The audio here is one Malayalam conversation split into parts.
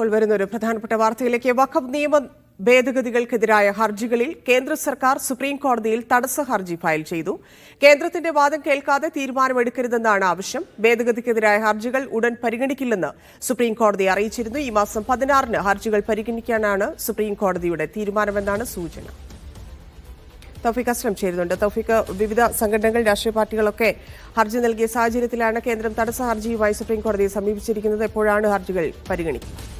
ഇപ്പോൾ വരുന്ന ഒരു പ്രധാനപ്പെട്ട വാർത്തയിലേക്ക്. വഖഫ് നിയമ ഭേദഗതികൾക്കെതിരായ ഹർജികളിൽ കേന്ദ്ര സർക്കാർ സുപ്രീം കോടതിയിൽ തടസ്സ ഹർജി ഫയൽ ചെയ്തു. കേന്ദ്രത്തിന്റെ വാദം കേൾക്കാതെ തീരുമാനമെടുക്കരുതെന്നാണ് ആവശ്യം. ഭേദഗതിക്കെതിരായ ഹർജികൾ ഉടൻ പരിഗണിക്കില്ലെന്ന് സുപ്രീം കോടതി അറിയിച്ചിരുന്നു. ഈ മാസം പതിനാറിന് ഹർജികൾ പരിഗണിക്കാനാണ് സുപ്രീം കോടതിയുടെ തീരുമാനമെന്നാണ് സൂചന. തൗഫീഖ് അസ്ലം ചേരുന്നുണ്ട്. തൗഫീഖ് വിവിധ സംഘടനകൾ രാഷ്ട്രീയ പാർട്ടികളൊക്കെ ഹർജി നൽകിയ സാഹചര്യത്തിലാണ് കേന്ദ്രം തടസ്സ ഹർജിയുമായി സുപ്രീം കോടതിയെ സമീപിച്ചിരിക്കുന്നത്. എപ്പോഴാണ് ഹർജികൾ പരിഗണിക്കുക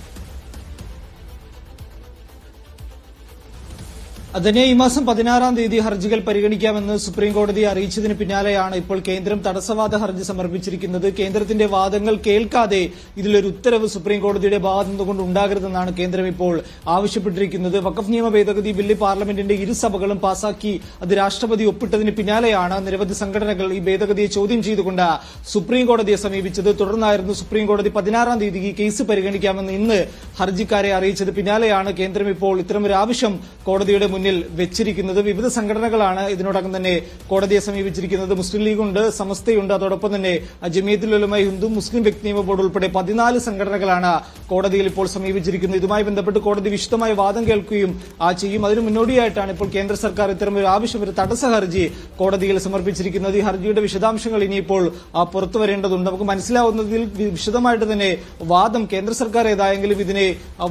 അതിനെ ഈ മാസം പതിനാറാം തീയതി ഹർജികൾ പരിഗണിക്കാമെന്ന് സുപ്രീം കോടതി അറിയിച്ചതിന് പിന്നാലെയാണ് ഇപ്പോൾ കേന്ദ്രം തടസ്സവാദ ഹർജി സമർപ്പിച്ചിരിക്കുന്നത്. കേന്ദ്രത്തിന്റെ വാദങ്ങൾ കേൾക്കാതെ ഇതിലൊരു ഉത്തരവ് സുപ്രീം കോടതിയുടെ ഭാഗത്തു നിന്നുകൊണ്ട് ഉണ്ടാകരുതെന്നാണ് കേന്ദ്രം ഇപ്പോൾ ആവശ്യപ്പെട്ടിരിക്കുന്നത്. വഖഫ് നിയമ ഭേദഗതി ബില്ല് പാർലമെന്റിന്റെ ഇരുസഭകളും പാസാക്കി. അത് രാഷ്ട്രപതി ഒപ്പിട്ടതിന് പിന്നാലെയാണ് നിരവധി സംഘടനകൾ ഈ ഭേദഗതിയെ ചോദ്യം ചെയ്തുകൊണ്ട് സുപ്രീം കോടതിയെ സമീപിച്ചത്. തുടർന്നായിരുന്നു സുപ്രീം കോടതി പതിനാറാം തീയതി ഈ കേസ് പരിഗണിക്കാമെന്ന് ഇന്ന് ഹർജിക്കാരെ അറിയിച്ചത്. പിന്നാലെയാണ് കേന്ദ്രം ഇപ്പോൾ ഇത്തരമൊരു ആവശ്യം കോടതിയുടെ മുന്നിൽ വെച്ചിരിക്കുന്നത് വിവിധ സംഘടനകളാണ്. ഇതിനോടകം തന്നെ കോടതിയെ സമീപിച്ചിരിക്കുന്നത് മുസ്ലിം ലീഗുണ്ട് സമസ്തയുണ്ട്. അതോടൊപ്പം തന്നെ ജമിയത്തുലമ ഹിന്ദു മുസ്ലിം വ്യക്തി നിയമ ബോർഡ് ഉൾപ്പെടെ പതിനാല് സംഘടനകളാണ് കോടതിയിൽ ഇപ്പോൾ സമീപിച്ചിരിക്കുന്നത്. ഇതുമായി ബന്ധപ്പെട്ട് കോടതി വിശദമായ വാദം കേൾക്കുകയും ആ ചെയ്യും. അതിനു മുന്നോടിയായിട്ടാണ് ഇപ്പോൾ കേന്ദ്ര സർക്കാർ ഇത്തരം ഒരു ആവശ്യം ഒരു തടസ്സ ഹർജി കോടതിയിൽ സമർപ്പിച്ചിരിക്കുന്നത്. ഈ ഹർജിയുടെ വിശദാംശങ്ങൾ ഇനിയിപ്പോൾ പുറത്തു വരേണ്ടതുണ്ട്. നമുക്ക് മനസ്സിലാവുന്നതിൽ വിശദമായിട്ട് തന്നെ വാദം കേന്ദ്ര സർക്കാർ ഏതായെങ്കിലും ഇതിനെ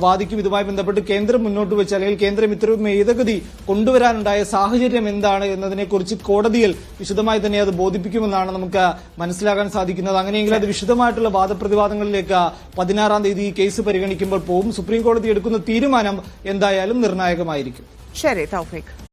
വാദിക്കും. ഇതുമായി ബന്ധപ്പെട്ട് കേന്ദ്രം മുന്നോട്ട് വെച്ച് അല്ലെങ്കിൽ കേന്ദ്രം ഇത്തരം ഭേദഗതി കൊണ്ടുവരാനുണ്ടായ സാഹചര്യം എന്താണ് എന്നതിനെക്കുറിച്ച് കോടതിയിൽ വിശദമായി തന്നെ അത് ബോധിപ്പിക്കുമെന്നാണ് നമുക്ക് മനസ്സിലാക്കാൻ സാധിക്കുന്നത്. അങ്ങനെയെങ്കിൽ അത് വിശദമായിട്ടുള്ള വാദപ്രതിവാദങ്ങളിലേക്ക് പതിനാറാം തീയതി കേസ് പരിഗണിക്കുമ്പോൾ പോകും. സുപ്രീം കോടതി എടുക്കുന്ന തീരുമാനം എന്തായാലും നിർണായകമായിരിക്കും. ശരി തൗഫീഖ്.